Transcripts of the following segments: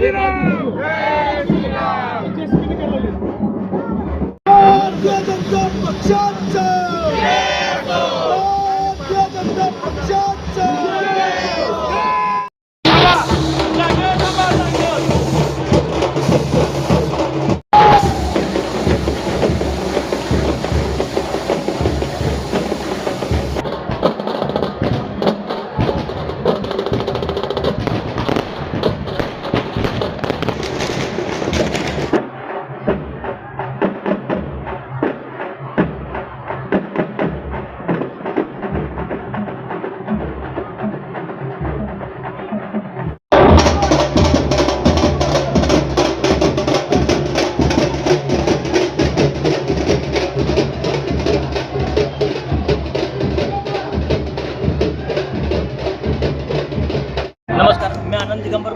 भारतीय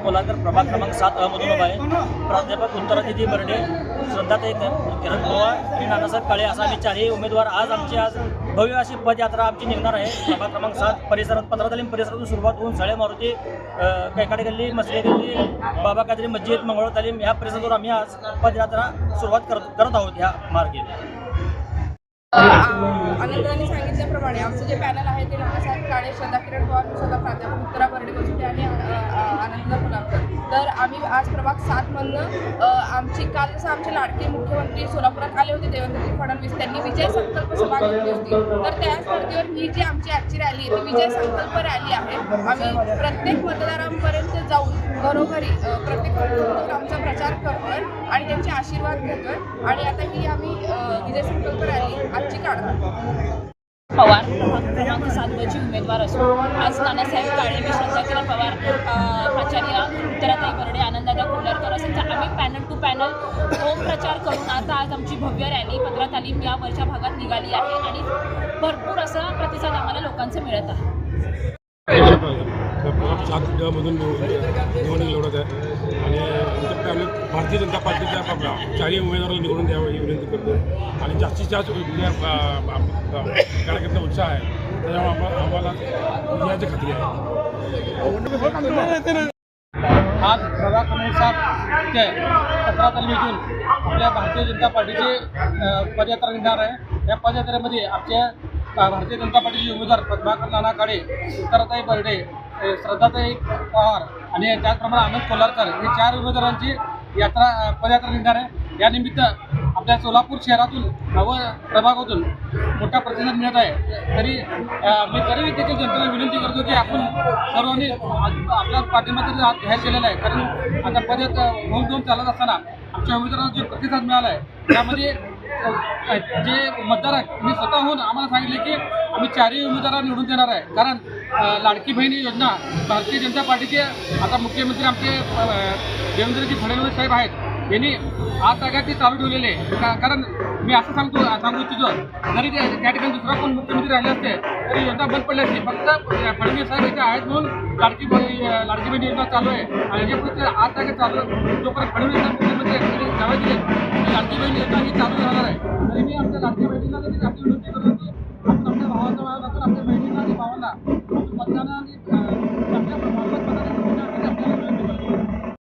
कोलाकर प्रभाग क्रमांक सात अहमदून उभा आहे. प्राध्यापक उत्तरादिती बर्डे श्रद्धाताई किरण पवार आणि नानासाहेब काळे असा आम्ही चारही उमेदवार आज आमची आज भव्य अशी पदयात्रा आमची निघणार आहे. प्रभाग क्रमांक सात परिसरात पंधरा तालीम परिसरातून सुरुवात होऊन सळे मारुती कैकाडे गल्ली मसले गल्ली बाबा कादरी मस्जिद मंगळ तालीम ह्या परिसरातून आम्ही आज पदयात्रा सुरुवात करत करत आहोत ह्या मार्गे. आनंदाने सांगितल्याप्रमाणे आमचं जे पॅनल आहे ते नानासाहेब काळे श्रद्धा किरण पवार स्वतः प्राध्यापक उत्तरा बर्डे बसुटे आणि आनंद मुलांकर तर आम्ही आज प्रभाग सातमधनं आमची काल जसं आमचे लाडके मुख्यमंत्री सोलापुरात आले होते देवेंद्रजी फडणवीस त्यांनी विजय संकल्प सभा घेतली होती. तर त्याच स्पर्धेवर ही जी आमची आजची रॅली आहे ती विजय संकल्प रॅली आहे. आम्ही प्रत्येक मतदारांपर्यंत जाऊन घरोघरी प्रत्येक मतदारांवर आमचा प्रचार करतोय आणि त्यांचे आशीर्वाद घेतोय. आणि आता ही आम्ही विजय संकल्प रॅली आजची काढतो पवार. क्रमांक सातवरची उमेदवार असून आज नानासाहेब काळे मी श्रद्धाकिरण पवार आचार्य प्राचार्य उत्तराताई बर्डे आनंदादा कोल्हारकर असेल. तर आम्ही पॅनल टू पॅनल होम प्रचार करून आता आज आमची भव्य रॅली पंधरा तालीम या वरच्या भागात निघाली आहे आणि भरपूर असा प्रतिसाद आम्हाला लोकांचा मिळत आहे. चाकमधून निवडणूक लढवत आहे. आणि आमच्या भारतीय जनता पार्टीच्या चारही उमेदवाराला निवडून द्यावं ही विनंती करतो. आणि जास्तीत जास्त या, कार्यकर्ता उत्साह आहे. त्याच्यामुळे आम्हा- आम्हाला विजयाची खात्री आहे. आज प्रभाग क्रमांक ते इथे सतरा तालमीतून आपल्या भारतीय जनता पार्टीची पदयात्रा निघणार आहे. या पदयात्रेमध्ये आमच्या भारतीय जनता पार्टीचे उमेदवार पद्माकर नाना काळे उत्तराताई बर्डे अ, श्रद्धाताई पवार आणि त्याचप्रमाणे आनंद कोल्हारकर हे चार उमेदवारांची यात्रा पदयात्रा निघणार आहे. यानिमित्त आपल्या सोलापूर शहरातून नव प्रभागातून मोठा प्रतिसाद मिळत आहे. तरी मी तरी देखील जनतेला विनंती करतो की आपण सर्वांनी आपल्या पाठिंब्याचा हात जाहीर केलेला आहे. कारण आता पदयात होऊन दोन चालत असताना आमच्या उमेदवारांना जो प्रतिसाद मिळाला आहे त्यामध्ये जे मतदार आहेत मी स्वतःहून आम्हाला सांगितले की आम्ही चारही उमेदवारांना निवडून देणार आहे. कारण लाडकी बहिणी योजना भारतीय जनता पार्टीचे आता मुख्यमंत्री आमचे देवेंद्रजी फडणवीस साहेब आहेत. यांनी आज सगळ्यात ते चालू ठेवलेले कारण मी असं सांगतो सांगू इच्छितो जरी त्या ठिकाणी दुसरा कोण मुख्यमंत्री राहिले असते तरी योजना बंद पडली असते. फक्त फडणवीस साहेब इथे आहेत म्हणून लाडकी लाडकी बहिणी योजना चालू आहे. आणि जे आज सगळ्यात चालू जोपर्यंत फडणवीस साहेब मुख्यमंत्री जावे दिले लाडकी बहिणी योजना ही चालू राहणार आहे. तरी मी आमच्या लाडकी तरी लाडकी विनंती करतो की आपण आमच्या भावाचा वेळा आमच्या बहिणींना आणि भावाला on it.